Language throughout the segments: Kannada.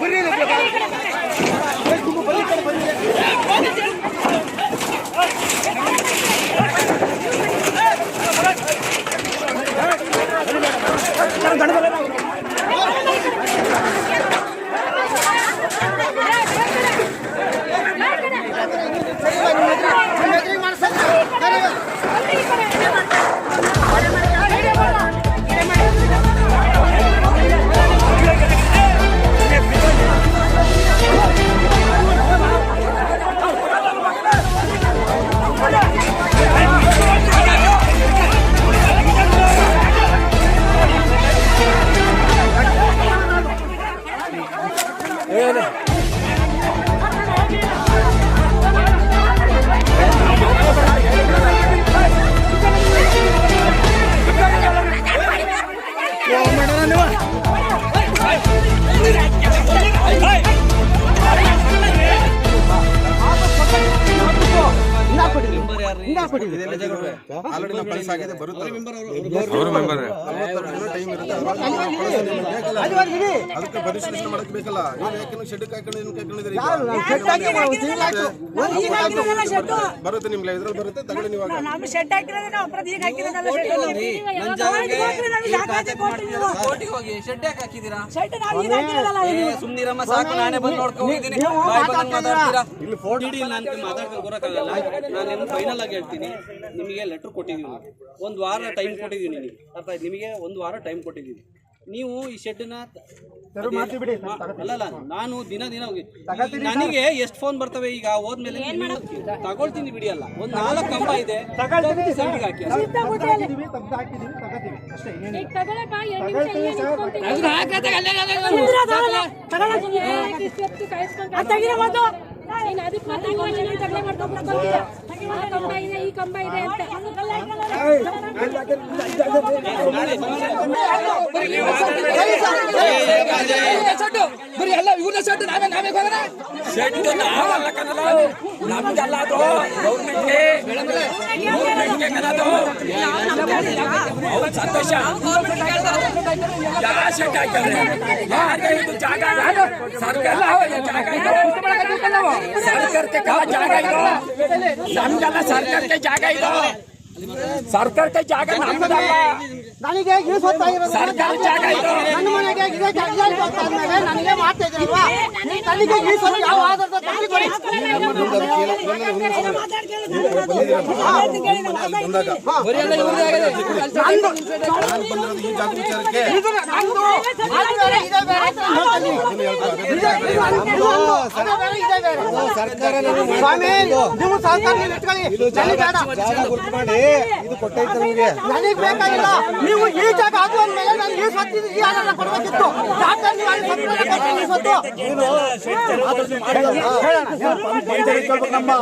புரியுது ಆಲ್ರೆಡಿ ನಾವು ಕಳಿಸಾಗಿದೆ ಬರುತ್ತೆ ಅವರು ಮೆಂಬರ್ ಟೈಮ್ ಇರುತ್ತೆ? ಅದಕ್ಕೆ ಪರಿಶೀಲನೆ ಮಾಡಕ್ ಬೇಕಲ್ಲ? ನೀವು ಯಾಕೆ ಶೆಡ್ ಹಾಕೊಂಡು ಈಗ? ಬರುತ್ತೆ ನಿಮ್ಗೆ ಇದ್ರಲ್ಲಿ ಬರುತ್ತೆ? ತಗೊಳ್ಳಿ ನೀವು ಆಗ. ನಾವು ಶೆಡ್ ಹಾಕಿರೋದೇ ನಾವು ಅಪರಾಧ ಈಗ ಹಾಕಿರೋದಲ್ಲ ಶೆಡ್ ಕೋರ್ಟಿಗೆ ಹೋಗಿ ಶೆಡ್ ಯಾಕೆ ಹಾಕಿದ್ದೀರಾ? ಶೆಡ್ ನಾವು ಈಗ ಹಾಕಿರೋದಲ್ಲ ಸುಮ್ಮನಿರಮ್ಮ ಸುಮ್ನಿರಮ್ಮ ಸಾಕು. ನಾನೇ ಬಂದು ನೋಡ್ಕೊಂಡು ಹೋಗಿದ್ದೀನಿ. ಬಾಯ್ ಮಾತಾಡ್ತೀರಾ? ಇಡೀ ನಾನು ಮಾತಾಡ್ಕೊಂಡು ಬರೋಕ್ಕಾಗಲ್ಲ. ನಾನು ನಿಮ್ಗೆ ಫೈನಲ್ ಆಗಿ ಹೇಳ್ತೀನಿ. ನಿಮಗೆ ಲೆಟರ್ ಕೊಟ್ಟಿದ್ದೀನಿ ಒಂದು ವಾರ ಟೈಮ್ ಕೊಟ್ಟಿದ್ದೀನಿ ನಿಮಗೆ. ಅರ್ಥ ಆಯ್ತು? ನಿಮಗೆ ಒಂದು ವಾರ ಟೈಮ್ ಕೊಟ್ಟಿದ್ದೀನಿ ನೀವು ಈ ಶೆಡ್ನ ಅಲ್ಲ ನಾನು ದಿನ ದಿನ ಹೋಗಿ ನನಗೆ ಎಷ್ಟು ಫೋನ್ ಬರ್ತವೆ ಈಗ ಹೋದ್ಮೇಲೆ ತಗೊಳ್ತೀನಿ ಬಿಡಿ ಅಲ್ಲ. ಒಂದು ನಾಲ್ಕು ಕಂಬ ಇದೆ. ಹಾಕಿ. ತೆಗಿರಬಹುದು ಈ ಕಂಬ ಇದೆ ಅಂತ ಬರೀ ಎಲ್ಲ ಇವ್ರನ್ನ ಸೆಟ್ ನಾವೇ ನಾವೇ ಹೋಗೋಣ ಸೆಟ್ ನಾವಲ್ಲ ಕನ್ನಡ ನಮ್ದಲ್ಲ ಅದು ಗೌರ್ಮೆಂಟ್ಗೆ ಗೌರ್ಮೆಂಟ್ಗೆ ಕನ್ನದು ಅವ್ರು ಸಂತೋಷ ಯಾವ ಸೆಟ್ ಹಾಕಿದ್ರೆ ಯಾರಿಗೆ ಇದು ಜಾಗ ಸರ್ಕಾರ ಜಾಗ ಇದು ಸರ್ಕಾರಕ್ಕೆ ಕಾ ಜಾಗ ಇದು ನಮ್ಗೆಲ್ಲ ಸರ್ಕಾರಕ್ಕೆ ಜಾಗ ಇದು ಸರ್ಕಾರಕ್ಕೆ ಜಾಗ ನಮ್ದಲ್ಲ ನನಗೆ ಯೂಸ್ ಸರ್ಕಾರ ನನ್ನ ಮನೆಗೆ ಇದೇ ಜಾಗ ಗೊತ್ತಾದ್ಮೇಲೆ ನನಗೆ ಮಾಡ್ತಾ ಇದ್ರಲ್ವಾ ಹೊತ್ತು ಯಾವ ಆಧಾರದ ವಿಚಾರಕ್ಕೆ ಇದು ನೀವು ನೀವು ಕೊಟ್ಟೈತೆ ನಮಗೆ ನನಗೆ ಬೇಕಾಗಿಲ್ಲ ನೀವು ಈ ಜಾಗ ಅದು ಅಂದ್ಮೇಲೆ ನಾನು ಈ ಸ್ವತ್ತು ಈ ಆಧಾರ ಕೊಡಬೇಕಿತ್ತು ಡಾಕ್ಟರ್ ನೀವು ಅಲ್ಲಿ ಸ್ವತ್ತು ಈ ಸ್ವತ್ತು ನಮ್ಮ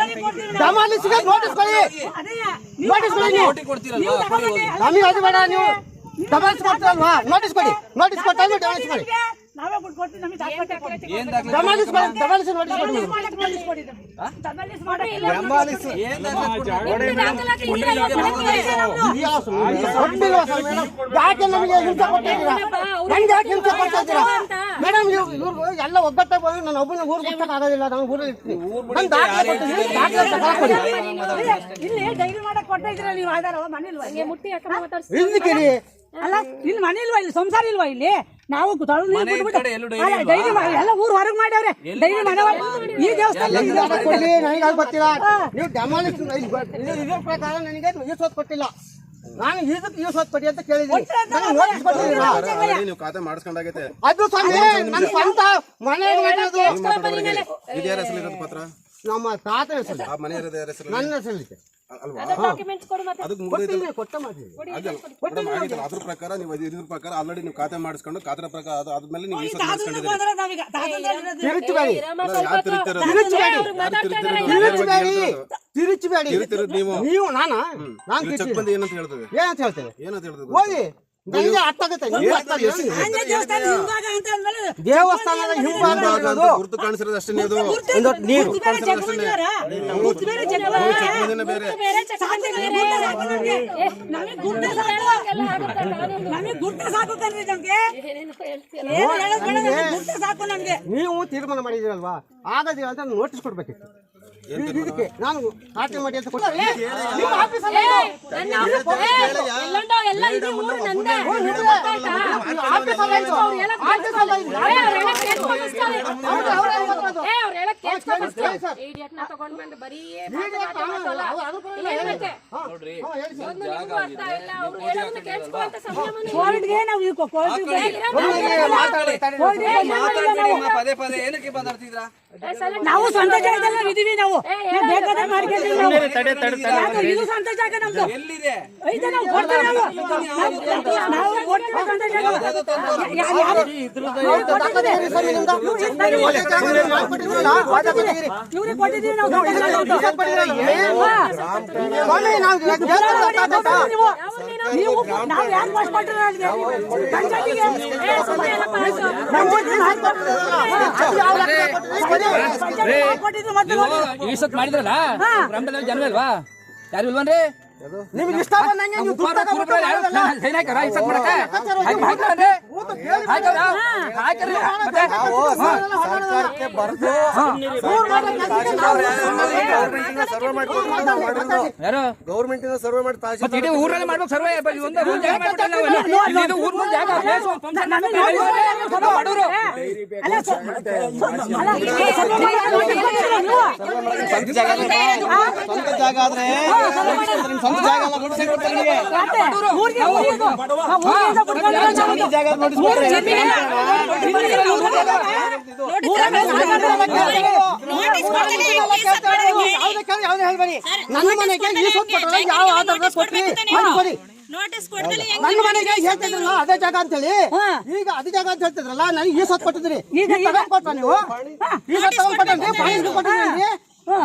ತೆಗಿತೀರಾ? ನೋಟಿಸ್ ಕೊಡಿ. ನೋಟಿಸ್ ಕೊಡಿ. ನೀವು. ನಮಗೆ ಅದು ಬೇಡ ನೀವು ದಬಾಯಿಸಿ ಕೊಡ್ತೀರಲ್ವಾ? ನೋಟಿಸ್ ಕೊಡಿ. ನೋಟಿಸ್ ಕೊಟ್ಟಾಗ ದಬಾಯಿಸಿ ಕೊಡಿ. ನಾವೇ ಕೊಡ್ತೀವಿ ನಮಗೆ ದಾಖಲಾತಿ ಕೊಡ್ತೀವಿ. ಇಲ್ಲ. ಯಾಕೆ ನಮಗೆ ಹಿಂಸೆ ಇದ್ದೀರಾ? ನಂಗೆ ಯಾಕೆ ಹಿಂಸೆ ಕೊಡ್ತಾ ಇದ್ದೀರಾ? ಮೇಡಮ್ ಇವ್ರು ಎಲ್ಲ ಒಗ್ಗಟ್ಟಾಗಿ ಬಂದು ನಾನು ಒಬ್ಬನ ಊರು ಬಿಟ್ಟಕ್ಕೆ ಆಗೋದಿಲ್ಲ. ನಾನು ಊರಲ್ಲಿ ಇರ್ತೀನಿ. ನಾನು ದಾಖಲೆ ಕೊಡ್ತೀನಿ, ದಾಖಲೆ ಇಲ್ಲಿ ಡೈರಿ ಮಾಡಕ್ ಕೊಡ್ತಾ ಇದ್ದೀರಾ ನೀವು? ಆಧಾರ ಮನೇಲಿ ಮುಟ್ಟಿ ಮಾತಾಡ್ಸಿ ಇದಕ್ಕೆ ಅಲ್ಲ ಇಲ್ಲಿ ಮನೆ ಇಲ್ವಾ ಇಲ್ಲಿ? ಸಂಸಾರ ಇಲ್ವಾ ಇಲ್ಲಿ? ನಾವು ತೊಳೆದು ನೀರು ಮನೆ ಬಿಟ್ಬಿಟ್ಟು- ಕಡೆ ಎಲ್ಲೂ ಡೈರಿ ಅಲ್ಲ, ಡೈರಿ ಮಾಡಿ ಎಲ್ಲ ಊರ್ ಹೊರಗೆ ಮಾಡ್ಯಾವ್ರೆ ಡೈರಿ ಮನೆ ಒಳಗೆ. ಈ ದೇವಸ್ಥಾನ ಈ ದೇವಸ್ಥಾನ ಕೊಡಿ ನನಗೆ ಅದು ಗೊತ್ತಿಲ್ಲ ನೀವು ಡೆಮಾಲಿಷ್ ಇದ್ರ ಪ್ರಕಾರ ನನಗೆ ಯೂಸ್ ಕೊಟ್ಟಿಲ್ಲ. ನಾನು ಇದಕ್ಕೆ ಯೂಸ್ ಕೊಡಿ ಅಂತ ಕೇಳಿದ್ದೀನಿ. ನನಗೆ ನೋಟಿಸ್ ಕೊಟ್ಟಿದ್ದೀರಾ ಆಲ್ರೆಡಿ ನೀವು ಖಾತೆ ಮಾಡಿಸ್ಕೊಂಡಾಗೈತೆ. ಅದು ಸ್ವಾಮಿ ನನ್ನ ಸ್ವಂತ ಮನೆ ಹೆಸರು ಇರೋದು ಪತ್ರ? ನಮ್ಮ ತಾತ ಹೆಸರು ಆ ಮನೆ ಇರೋದು ಯಾರ ಹೆಸರು? ನನ್ನ ಹೆಸರಿದೆ ಅಲ್ವಾ? ಡಾಕ್ಯುಮೆಂಟ್ಸ್ ಕೊಡು ಮತ್ತೆ. ಅದಕ್ಕೆ ಕೊಟ್ಟ ಅದ್ರ ಪ್ರಕಾರ ನೀವು ಅದು ಇದ್ರ ಪ್ರಕಾರ ಆಲ್ರೆಡಿ ನೀವು ಖಾತೆ ಮಾಡಿಸ್ಕೊಂಡು ಖಾತೆ ಪ್ರಕಾರ ಅದು ಆದ್ಮೇಲೆ ನೀವು ಈ ಸತಿ ಮಾಡಿಸ್ಕೊಂಡಿದ್ದೀರಿ. ತಿರುಚಬೇಡಿ. ಯಾರು ತಿರುಗ್ತಿರೋದು ತಿರುಚಬೇಡಿ. ಯಾರು ತಿರುಗ್ತಿರೋದು? ತಿರುಚಬೇಡಿ. ತಿರುಚಬೇಡಿ. ತಿರುಗ್ತಿರೋದು ನೀವು? ನೀವು ನಾನಾ? ನಾನು ಇಲ್ಲಿ ಚೆಕ್ ಬಂದು ಏನಂತ ಹೇಳ್ತದೆ? ಏನಂತ ಹೇಳ್ತೇವೆ? ಏನಂತ ಹೇಳ್ತದೆ ಹೋಗಿ ನನಗೆ ಅರ್ಥ ಆಗುತ್ತೆ ನಿಮ್ಗೆ ಅರ್ಥ ಆಗಿಲ್ಲ. ದೇವಸ್ಥಾನದ ಹಿಂಭಾಗ ಇರೋದು ಗುರುತು ಕಾಣಿಸಿರೋದು ಅಷ್ಟೇ ನೀವು ನೀರು. ನೀವು ತೀರ್ಮಾನ ಮಾಡಿದಿರಲ್ವಾ ಆಗದಿಲ್ಲ ಅಂತ ನೋಟಿಸ್ ಕೊಡ್ಬೇಕಿತ್ತು. ನಾನು ಖಾತೆ ಮಾಡಿ ಅಂತ ಕೊಟ್ಟರೆ ನಿಮ್ಮ ಆಫೀಸಲ್ಲಿ ಎಲ್ಲಂಡೋ ಎಲ್ಲ ಇದು ಊರು ನಂದೇ ಆಫೀಸಲ್ಲಿ ಆಯ್ತು. ಆಫೀಸಲ್ಲಿ ಆಯ್ತು. ಇಡಿಯಟ್ ನೋಡ್ರಿ ಒಂದು ನಿಮ್ಗೂ ಅರ್ಥ ಇಲ್ಲ ಅವ್ರು ಹೇಳೋದನ್ನ ಕೇಳಿಸ್ಕೊಳ್ಳುವಂತ ಸಂಯಮನ ಇಲ್ಲ. ಕೋವಿಡ್ಗೆ ನಾವು ಇದು ಕೋವಿಡ್ ಮಾತಾಡಿ, ತಡಿ. ಪದೇ ಪದೇ ಏನಕ್ಕೆ ಮಾತಾಡ್ತಿದ್ರಾ ನಾವು ಸ್ವಂತ ಜಾಗದಲ್ಲಿ ಇದೀವಿ ನಾವು ಬೇಕಾದ್ರೆ ಮಾಡ್ಕೊಂತೀವಿ ನಾವು ಇದು ಸ್ವಂತ ಜಾಗ ನಮ್ದು ಎಲ್ಲಿದೆ ಐತೆ ನಾವು ಕೊಡ್ತೀವಿ ನಾವು ನಾವು- ಕೊಡ್ತೀವಿ ಸ್ವಂತ ಜಾಗ ಯಾರು- ಯಾರು ಈ ಸತ್ ಮಾಡಿದ್ರಲ್ಲ ಗ್ರಾಮದಲ್ಲಿ ಜನ ಇಲ್ವಾ ಯಾರು ಇಲ್ವನ್ರಿ ನಿಮ್ಗೆ ಇಷ್ಟ ಬಂದಂಗೆ ನೀವು ದುಡ್ಡು ತಗೊಂಡ್ಬಿಟ್ಟು ಮಾಡೋದಲ್ಲ. ಸರ್ಕಾರಕ್ಕೆ ಬರ್ದು ಯಾರು ಗೌರ್ಮೆಂಟ್ ಇಂದ ಸರ್ವೆ ಮಾಡಿ ತಾಸಿ ಮತ್ತೆ ಇಡೀ ಊರಲ್ಲಿ ಮಾಡ್ಬೇಕು ಸರ್ವೆ ಒಂದು ಜಾಗ ಮಾಡ್ಬಿಟ್ಟಲ್ಲ ನಾವೆಲ್ಲ. ಇಲ್ಲಿ ಇದು ಊರ್ ಮುಂದೆ ಜಾಗ place, ಒಂದು function ಮಾಡ್ಬೇಕು, ಸ್ವಲ್ಪ ಬಡವ್ರು. ಅಲ್ಲ ಸ- ಅಲ್ಲ ಸ್ವಲ್ಪ ನೀವು ಜಾಗ ಸ್ವಂತ ಜಾಗ ಆದ್ರೆ ನಿಮ್ ಸ್ವಂತ ನನ್ನ ಮನೆಗೆ ಈ ಯಾವ ಆಧಾರದ ಕೊಟ್ರಿ ಅದು ಕೊಡಿ ನೋಟಿಸ್ ಕೊಡ್ದಲ್ಲಿ ನನ್ನ ಮನೆಗೆ ಹೇಳ್ತಿದ್ರಲ್ಲ ಅದೇ ಜಾಗ ಅಂತೇಳಿ ಈಗ ಅದೇ ಜಾಗ ಅಂತ ಹೇಳ್ತಿದ್ರಲ್ಲ ನನಗೆ ಈ ಸತ್ ಕೊಟ್ಟಿದ್ರಿ ಈಗ ಕೊಟ್ಟ ನೀವು ಈ ಸೊತ್ತು ತಗೊಂಡ್ ಕೊಟ್ಟನ್ರಿ ಪಾಣಿಗೆ ಕೊಟ್ಟಿದ್ರಿ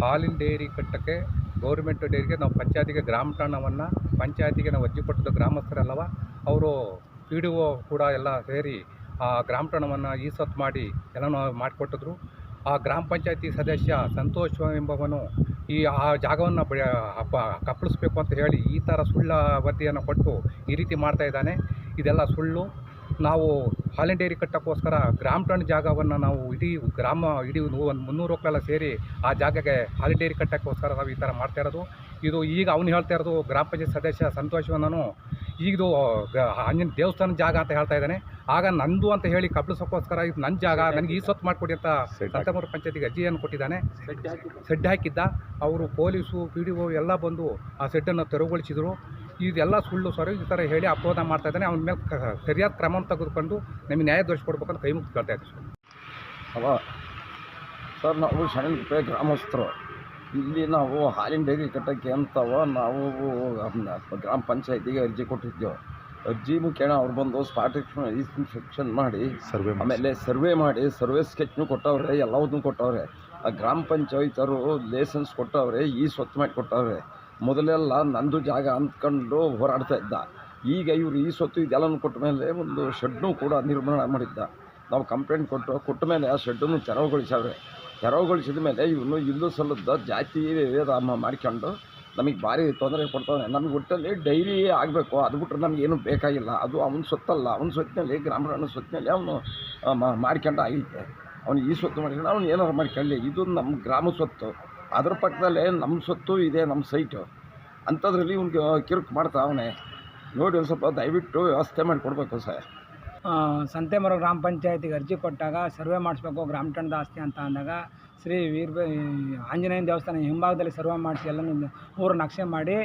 ಹಾಲಿನ ಡೈರಿ ಕಟ್ಟಕ್ಕೆ ಗೌರ್ಮೆಂಟ್ ಡೈರಿಗೆ ನಾವು ಪಂಚಾಯತಿಗೆ ಗ್ರಾಮ ಠಾಣವನ್ನು, ಪಂಚಾಯತಿಗೆ ನಾವು ಅರ್ಜಿ ಕೊಟ್ಟಿದ್ದು ಗ್ರಾಮಸ್ಥರಲ್ಲವ ಅವರು ಪಿ ಡಿ ಒ ಕೂಡ ಎಲ್ಲ ಸೇರಿ ಆ ಗ್ರಾಮ ಠಾಣವನ್ನು ಈ ಸತ್ ಮಾಡಿ ಎಲ್ಲನೂ ಮಾಡಿಕೊಟ್ಟಿದ್ರು. ಆ ಗ್ರಾಮ ಪಂಚಾಯತಿ ಸದಸ್ಯ ಸಂತೋಷ್ ಎಂಬವನು ಈ ಆ ಜಾಗವನ್ನು ಕಪ್ಪಳಿಸ್ಬೇಕು ಅಂತ ಹೇಳಿ ಈ ಥರ ಸುಳ್ಳ ವರದಿಯನ್ನು ಕೊಟ್ಟು ಈ ರೀತಿ ಮಾಡ್ತಾ ಇದ್ದಾನೆ. ಇದೆಲ್ಲ ಸುಳ್ಳು. ನಾವು ಹಾಲಿನ ಡೈರಿ ಕಟ್ಟಕ್ಕೋಸ್ಕರ ಗ್ರಾಮ ಟನ್ ಜಾಗವನ್ನು ನಾವು ಇಡೀ ಗ್ರಾಮ ಇಡೀ ಒಂದು ಮುನ್ನೂರು ಒಕ್ಕಲೆಲ್ಲ ಸೇರಿ ಆ ಜಾಗಕ್ಕೆ ಹಾಲಿನ ಡೈರಿ ಕಟ್ಟಕ್ಕೋಸ್ಕರ ನಾವು ಈ ಥರ ಮಾಡ್ತಾ ಇರೋದು. ಇದು ಈಗ ಅವ್ನು ಹೇಳ್ತಾ ಇರೋದು ಗ್ರಾಮ ಪಂಚಾಯತ್ ಸದಸ್ಯ ಸಂತೋಷವನ್ನನು ಈಗಿದು ಗ- ಆಂಜನೇಯ ದೇವಸ್ಥಾನ ಜಾಗ ಅಂತ ಹೇಳ್ತಾ ಇದ್ದಾನೆ. ಆಗ ನಂದು ಅಂತ ಹೇಳಿ ಕಬ್ಳಿಸೋಕ್ಕೋಸ್ಕರ ಇದು ನನ್ನ ಜಾಗ ನನಗೆ ಈ ಸೊತ್ತು ಮಾಡಿಕೊಡಿ ಅಂತ ಸಂತಮೂರು ಪಂಚಾಯತಿಗೆ ಅರ್ಜಿಯನ್ನು ಕೊಟ್ಟಿದ್ದಾನೆ. ಸೆಡ್ ಹಾಕಿದ್ದ. ಅವರು ಪೊಲೀಸು ಪಿ ಡಿ ಒ ಎಲ್ಲ ಬಂದು ಆ ಸೆಡ್ಡನ್ನು ತೆರವುಗೊಳಿಸಿದರು. ಇದೆಲ್ಲ ಸುಳ್ಳು ಸರಿ ಈ ಥರ ಹೇಳಿ ಅಪವಾದ ಮಾಡ್ತಾ ಇದ್ದಾನೆ. ಅವನ ಮೇಲೆ ಕ- ಸರಿಯಾದ ಕ್ರಮವನ್ನು ತೆಗೆದುಕೊಂಡು ನಮಗೆ ನ್ಯಾಯ ದೊರಕಿಸ್ಕೊಡ್ಬೇಕಂತ ಕೈ ಮುಗಿದು ಕೇಳ್ತಾ ಇದ್ದೀವಿ ಅವಾ ಸರ್ ನಾವು ಶರಣಗುಪ್ಪೆ ಗ್ರಾಮಸ್ಥರು. ಇಲ್ಲಿ ನಾವು ಹಾಲಿನ ಡೈರಿ ಕಟ್ಟೋಕ್ಕೆ ಅಂತವ ನಾವು ಗ್ರಾಮ ಪಂಚಾಯತಿಗೆ ಅರ್ಜಿ ಕೊಟ್ಟಿದ್ದೆವು. ಅರ್ಜಿ ಮುಖೇನ ಅವ್ರು ಬಂದು ಸ್ಪಾಟ್ ಇನ್ಸ್ಪೆಕ್ಷನ್ ಮಾಡಿ ಸರ್ವೆ ಆಮೇಲೆ ಸರ್ವೆ ಮಾಡಿ ಸರ್ವೆ ಸ್ಕೆಚ್ನು ಕೊಟ್ಟವ್ರೆ ಎಲ್ಲವನ್ನೂ ಕೊಟ್ಟವ್ರೆ. ಆ ಗ್ರಾಮ ಪಂಚಾಯತರು ಲೈಸೆನ್ಸ್ ಕೊಟ್ಟವ್ರೆ ಈ ಸ್ವತ್ತು ಮಾಡಿ ಕೊಟ್ಟವ್ರೆ. ಮೊದಲೆಲ್ಲ ನಂದು ಜಾಗ ಅಂದ್ಕೊಂಡು ಹೋರಾಡ್ತಾ ಇದ್ದ. ಈಗ ಇವರು ಈ ಸೊತ್ತು ಇದೆಲ್ಲನೂ ಕೊಟ್ಟ ಮೇಲೆ ಒಂದು ಶೆಡ್ನು ಕೂಡ ನಿರ್ಮಾಣ ಮಾಡಿದ್ದ. ನಾವು ಕಂಪ್ಲೇಂಟ್ ಕೊಟ್ಟು, ಕೊಟ್ಟ ಮೇಲೆ ಆ ಶೆಡ್ಡನ್ನು ತೆರವುಗೊಳಿಸವ್ರೆ. ತೆರವುಗೊಳಿಸಿದ ಮೇಲೆ ಇವನು ಇಲ್ಲೂ ಸಲ್ಲದ ಜಾತಿ ವೇದ ಮಾಡ್ಕೊಂಡು ನಮಗೆ ಭಾರಿ ತೊಂದರೆ ಕೊಡ್ತಾವೆ ನಮಗೆ ಒಟ್ಟಲ್ಲಿ ಡೈರಿ ಆಗಬೇಕು. ಅದು ಬಿಟ್ಟರೆ ನಮಗೇನು ಬೇಕಾಗಿಲ್ಲ. ಅದು ಅವನ ಸೊತ್ತಲ್ಲ. ಅವನ ಸೊತ್ತಿನಲ್ಲಿ ಗ್ರಾಮೀಣ ಸೊತ್ತಿನಲ್ಲಿ ಅವನು ಮಾಡ್ಕೊಂಡು ಆಗೈತೆ. ಅವನು ಈ ಸೊತ್ತು ಮಾಡ್ಕೊಂಡು ಅವ್ನು ಏನಾರು ಮಾಡ್ಕೊಳ್ಳಿ. ಇದು ನಮ್ಮ ಗ್ರಾಮ ಸ್ವತ್ತು ಅದ್ರ ಪಕ್ಕದಲ್ಲೇ ನಮ್ಮ ಸೊತ್ತು ಇದೆ, ನಮ್ಮ ಸೈಟು. ಅಂಥದ್ರಲ್ಲಿ ಇವ್ನಿಗೆ ಕಿರುಕು ಮಾಡ್ತಾ ಅವನೇ. ನೋಡಿ ಒಂದು ಸ್ವಲ್ಪ ದಯವಿಟ್ಟು ವ್ಯವಸ್ಥೆ ಮಾಡಿಕೊಡ್ಬೇಕು ಸರ್. ಸಂತೆಮರ ಗ್ರಾಮ ಪಂಚಾಯತಿಗೆ ಅರ್ಜಿ ಕೊಟ್ಟಾಗ, ಸರ್ವೆ ಮಾಡಿಸ್ಬೇಕು ಗ್ರಾಮ ಠಂಡದ ಆಸ್ತಿ ಅಂತ ಅಂದಾಗ, ಶ್ರೀ ವೀರ ಆಂಜನೇಯನ ದೇವಸ್ಥಾನ ಹಿಂಭಾಗದಲ್ಲಿ ಸರ್ವೆ ಮಾಡಿಸಿ ಎಲ್ಲನೂ ಊರು ನಕ್ಷೆ ಮಾಡಿ,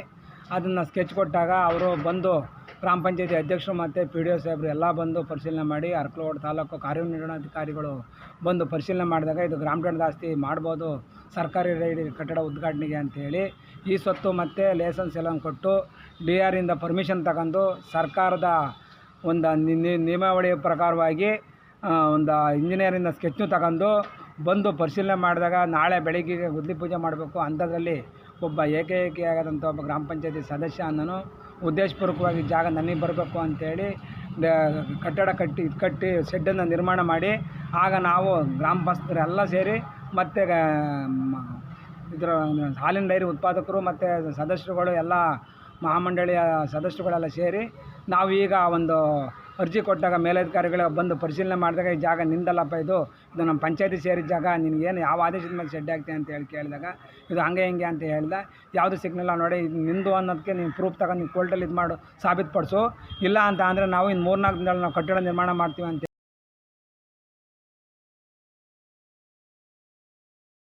ಅದನ್ನು ಸ್ಕೆಚ್ ಕೊಟ್ಟಾಗ ಅವರು ಬಂದು ಗ್ರಾಮ ಪಂಚಾಯತಿ ಅಧ್ಯಕ್ಷರು ಮತ್ತು ಪಿ ಡಿ ಒ ಸಾಹೇಬರು ಎಲ್ಲ ಬಂದು ಪರಿಶೀಲನೆ ಮಾಡಿ, ಅರ್ಕಲೋಡ್ ತಾಲೂಕು ಕಾರ್ಯನಿರ್ವಹಣಾಧಿಕಾರಿಗಳು ಬಂದು ಪರಿಶೀಲನೆ ಮಾಡಿದಾಗ ಇದು ಗ್ರಾಮ ಠಂಡದ ಆಸ್ತಿ ಮಾಡ್ಬೋದು. ಸರ್ಕಾರಿ ರೈಡ್ ಕಟ್ಟಡ ಉದ್ಘಾಟನೆಗೆ ಅಂಥೇಳಿ ಈ ಸ್ವತ್ತು ಮತ್ತು ಲೈಸೆನ್ಸ್ ಎಲ್ಲ ಕೊಟ್ಟು ಡಿ ಆರ್ ಇಂದ ಪರ್ಮಿಷನ್ ತಗೊಂಡು ಸರ್ಕಾರದ ಒಂದು ನಿಯಮಾವಳಿ ಪ್ರಕಾರವಾಗಿ ಒಂದು ಇಂಜಿನಿಯರಿಂದ ಸ್ಕೆಚ್ನು ತಗೊಂಡು ಬಂದು ಪರಿಶೀಲನೆ ಮಾಡಿದಾಗ ನಾಳೆ ಬೆಳಗ್ಗೆ ಗುದ್ಲಿ ಪೂಜೆ ಮಾಡಬೇಕು. ಅಂಥದ್ರಲ್ಲಿ ಒಬ್ಬ ಏಕೈಕಿಯಾದಂಥ ಒಬ್ಬ ಗ್ರಾಮ ಪಂಚಾಯತಿ ಸದಸ್ಯ ಅನ್ನೋನು ಉದ್ದೇಶಪೂರ್ವಕವಾಗಿ ಜಾಗ ನನಗೆ ಬರಬೇಕು ಅಂಥೇಳಿ ಕಟ್ಟಡ ಕಟ್ಟಿ ಕಟ್ಟಿ ಶೆಡ್ಡನ್ನು ನಿರ್ಮಾಣ ಮಾಡಿ, ಆಗ ನಾವು ಗ್ರಾಮಸ್ಥರೆಲ್ಲ ಸೇರಿ ಮತ್ತು ಇದರ, ಹಾಲಿನ ಡೈರಿ ಉತ್ಪಾದಕರು ಮತ್ತು ಸದಸ್ಯರುಗಳು ಎಲ್ಲ ಮಹಾಮಂಡಳಿಯ ಸದಸ್ಯರುಗಳೆಲ್ಲ ಸೇರಿ ನಾವು ಈಗ ಒಂದು ಅರ್ಜಿ ಕೊಟ್ಟಾಗ ಮೇಲಧಿಕಾರಿಗಳು ಬಂದು ಪರಿಶೀಲನೆ ಮಾಡಿದಾಗ ಈ ಜಾಗ ನಿಂದಲ್ಲಪ್ಪ ಇದು ಇದು ನಮ್ಮ ಪಂಚಾಯತಿ ಸೇರಿದ ಜಾಗ ನಿನಗೇನು ಯಾವ ಆದೇಶದ ಮೇಲೆ ಶೆಡ್ ಆಗ್ತೀಯ ಅಂತ ಹೇಳಿ ಕೇಳಿದಾಗ ಇದು ಹಂಗೆ ಹಿಂಗೆ ಅಂತ ಹೇಳ್ದೆ, ಯಾವುದು ಸಿಗ್ನಲ್ಲ ನೋಡಿ, ಇದು ನಿಂದು ಅನ್ನೋದಕ್ಕೆ ನೀನು ಪ್ರೂಫ್ ತಗೊಂಡು ನೀವು ಕೋರ್ಟಲ್ಲಿ ಇದು ಮಾಡು ಸಾಬೀತುಪಡಿಸು, ಇಲ್ಲ ಅಂತ ಅಂದರೆ ನಾವು ಇನ್ನು ಮೂರ್ನಾಲ್ಕು ದಿನದಲ್ಲಿ ನಾವು ಕಟ್ಟಡ ನಿರ್ಮಾಣ ಮಾಡ್ತೀವಿ ಅಂತ